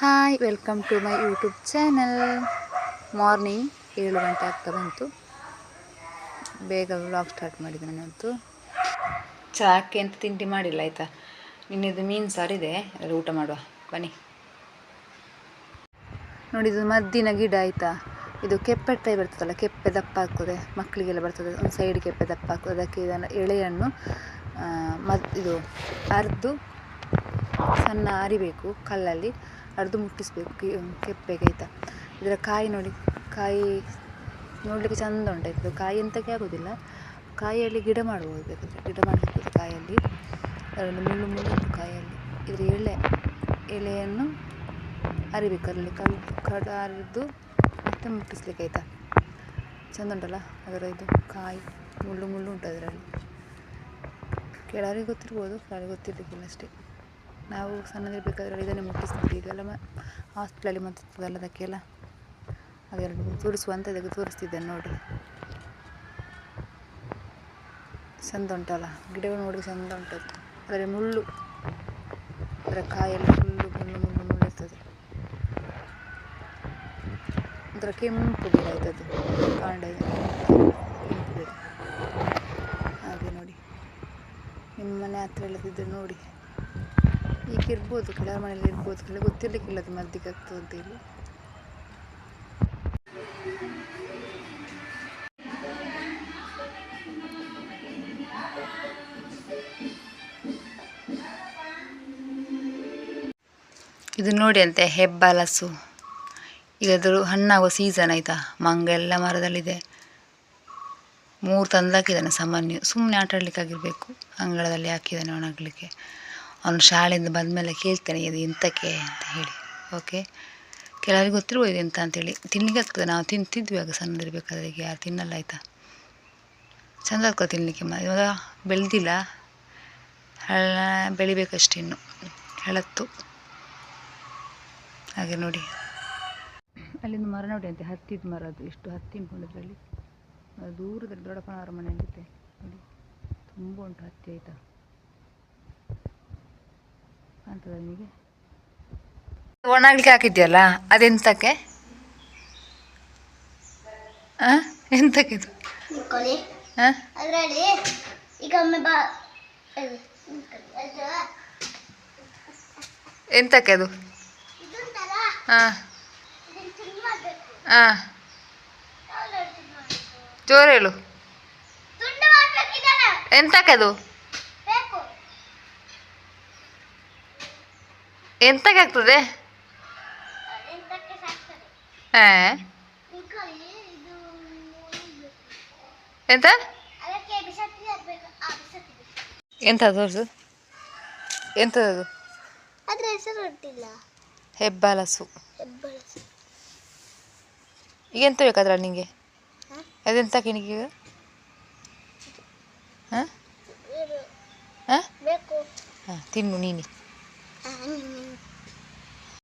Hi, welcome to my YouTube channel. Morning ಏಳು ಗಂಟೆ ಆಗ್ತಾ ಬಂತು. ಬೇಗ ವ್ಲಾಗ್ ಸ್ಟಾರ್ಟ್ ಮಾಡಿದೆ ನಾನಂತೂ. ಚಾಕೆ ಅಂತ ತಿಂಡಿ ಮಾಡಿಲ್ಲ, ಆಯಿತಾ? ನಿನ್ನೆದು ಮೀನು ಸಾರಿದೆ ಅದರಲ್ಲಿ ಊಟ ಮಾಡುವ. ಬನ್ನಿ. ನೋಡಿ, ಇದು ಮದ್ದಿನ ಗಿಡ, ಆಯಿತಾ? ಇದು ಕೆಪ್ಪೆ ಟೈ ಬರ್ತದಲ್ಲ, ಕೆಪ್ಪೆ ದಪ್ಪ ಆಗ್ತದೆ ಮಕ್ಕಳಿಗೆಲ್ಲ ಬರ್ತದೆ. ಒಂದು ಸೈಡ್ ಕೆಪ್ಪೆ ದಪ್ಪ ಆಗ್ತದೆ, ಅದಕ್ಕೆ ಇದನ್ನು ಎಳೆಯನ್ನು ಮದ್, ಇದು ಅರ್ದು ಸಣ್ಣ ಅರಿಬೇಕು ಕಲ್ಲಲ್ಲಿ ಅರೆದು ಮುಟ್ಟಿಸ್ಬೇಕು ಕೆಪ್ಪೆಗೆ ಆಯಿತಾ? ಇದರ ಕಾಯಿ ನೋಡಿ, ಕಾಯಿ ನೋಡಲಿಕ್ಕೆ ಚಂದ ಉಂಟಾಯ್ತದೆ ಕಾಯಿ ಎಂತಕ್ಕೆ ಆಗೋದಿಲ್ಲ. ಕಾಯಿಯಲ್ಲಿ ಗಿಡ ಮಾಡ್ಬೋದು ಬೇಕಾದರೆ. ಗಿಡ ಮಾಡಲಿಕ್ಕೆ ಕಾಯಲ್ಲಿ. ಅದರಲ್ಲಿ ಮುಳ್ಳು ಮುಳ್ಳು ಕಾಯಲ್ಲಿ. ಇದರ ಎಲೆ ಎಲೆಯನ್ನು ಅರಿಬೇಕು ಅದರಲ್ಲಿ ಕಲ್ ಕಡ ಅರಿದು ಮತ್ತೆ ಮುಟ್ಟಿಸ್ಲಿಕ್ಕೆ ಆಯಿತಾ? ಚಂದ ಉಂಟಲ್ಲ ಅದರ ಇದು ಕಾಯಿ ಮುಳ್ಳು ಮುಳ್ಳು ಉಂಟು ಅದರಲ್ಲಿ. ಕೆಲವರಿಗೆ ಗೊತ್ತಿರ್ಬೋದು ಕೆಲವರಿಗೆ ಗೊತ್ತಿರಲಿಕ್ಕಿಲ್ಲ ಅಷ್ಟೇ. ನಾವು ಸಣ್ಣದಿರಬೇಕಾದ್ರೆ ಇದನ್ನೇ ಮುಟ್ಟಿಸ್ತಿದ್ವಿ ಈಗೆಲ್ಲ ಮ ಹಾಸ್ಪಿಟಲಲ್ಲಿ ಮತ್ತದಲ್ಲ ಅದಕ್ಕೆಲ್ಲ ಅದೆಲ್ಲ ತೋರಿಸುವಂಥದ್ದಕ್ಕೆ ತೋರಿಸ್ತಿದ್ದೇನೆ ನೋಡಿ ಚಂದ ಉಂಟಲ್ಲ ಗಿಡಗಳು ನೋಡಿ ಚಂದ ಉಂಟದು ಅದರ ಮುಳ್ಳು ಅದರ ಕಾಯಲ್ಲಿ ಮುಳ್ಳು ಮುಳ್ಳು ಮುಳ್ಳು ಮುಳ್ಳು ಇರ್ತದೆ. ಅದರ ಕೆಂಪು ಗಿಡ ಆಯ್ತದ್ದು ಕಾಂಡ ಹಾಗೆ ನೋಡಿ. ನಿಮ್ಮ ಮನೆ ಹತ್ರ ಎಲ್ಲದಿದ್ದರೆ ನೋಡಿ. ಈಗ ಇರ್ಬೋದು ಕೆಲವು ಮನೇಲಿ ಇರ್ಬೋದು ಕೆಲವು ಗೊತ್ತಿರಲಿಕ್ಕಿಲ್ಲ ಅದು ಮದ್ದಿಗೆ ಆಗ್ತದೆ ಅಂತೇಳಿ ಇದು ನೋಡಿ ಅಂತೆ ಹೆಬ್ಬಲಸು ಈಗ ಅದ್ರ ಹಣ್ಣಾಗುವ ಸೀಸನ್ ಆಯಿತಾ? ಮಂಗ ಎಲ್ಲ ಮರದಲ್ಲಿದೆ. ಮೂರು ತಂದಾಕಿದ್ದಾನೆ ಸಾಮಾನ್ಯ. ಸುಮ್ಮನೆ ಆಟ ಆಡಲಿಕ್ಕಾಗಿರಬೇಕು ಅಂಗಳದಲ್ಲಿ ಹಾಕಿದ್ದಾನೆ ಒಣಗಲಿಕ್ಕೆ. ಅವನು ಶಾಲೆಯಿಂದ ಬಂದಮೇಲೆ ಕೇಳ್ತಾನೆ, ಇದು ಎಂತಕ್ಕೆ ಅಂತ ಹೇಳಿ. ಓಕೆ ಕೆಲವರಿಗೆ ಗೊತ್ತಿರ್ಬೋದು ಇದು ಎಂತ ಅಂತೇಳಿ. ಆಗ್ತದೆ. ನಾವು ತಿಂತಿದ್ವಿ ಆಗ ಸಣ್ಣದಿರ್ಬೇಕಾದ್ರೆ ಈಗ ಯಾರು ತಿನ್ನಲ್ಲ ಆಯಿತಾ? ಚಂದ ಆಗ್ತದೆ ತಿನ್ನಲಿಕ್ಕೆ ಇವಾಗ ಬೆಳೆದಿಲ್ಲ. ಹಳ್ಳ ಬೆಳಿಬೇಕಷ್ಟೇ ಇನ್ನು. ಹೆಳತ್ತು. ಹಾಗೆ ನೋಡಿ. ಅಲ್ಲಿಂದ ಮರ ನೋಡಿ ಅಂತೆ. ಹತ್ತಿದ ಮರ ಅದು. ಎಷ್ಟು ಹತ್ತಿ ಉಂಟು ಅದರಲ್ಲಿ. ದೂರದಲ್ಲಿ ದೊಡ್ಡಪ್ಪನವರ ಮನೆ ಅಂತೆ. ನೋಡಿ. ತುಂಬ ಉಂಟು ಹತ್ತಿ ಆಯಿತಾ? ಕಾಣ್ತದ ನಿಮಗೆ ಒಣಗ್ಲಿಕ್ಕೆ ಹಾಕಿದ್ಯಲ್ಲ ಅದೆಂತಕ್ಕೆ? ಆ ಎಂತಕ್ಕೆ ಇದು? ಅದು. ಎಂತಕ್ಕೆ ಅದು? ಹಾಂ ಹಾಂ? ಜೋರು ಹೇಳು. ಎಂತಕ್ಕೆ ಅದು? ಎಂತಕ್ಕೆ ಆಗ್ತದೆ ಹಾಂ. ಎಂತ? ಎಂತ ತೋರಿಸು ಎಂಥದ್ದು ಅದ್ರ ಹೆಸರು ಗೊತ್ತಿಲ್ಲ ಹೆಬ್ಬಲಸು. ಈಗ ಎಂತ ಬೇಕಾದ್ರ ನಿಂಗೆ? ಅದೆಂತ ಕಿಣಿಗೆ ಈಗ ಹಾಂ. ಹಾಂ? ತಿನ್ನು ನೀನೇ ನೀನು- ನೀನು.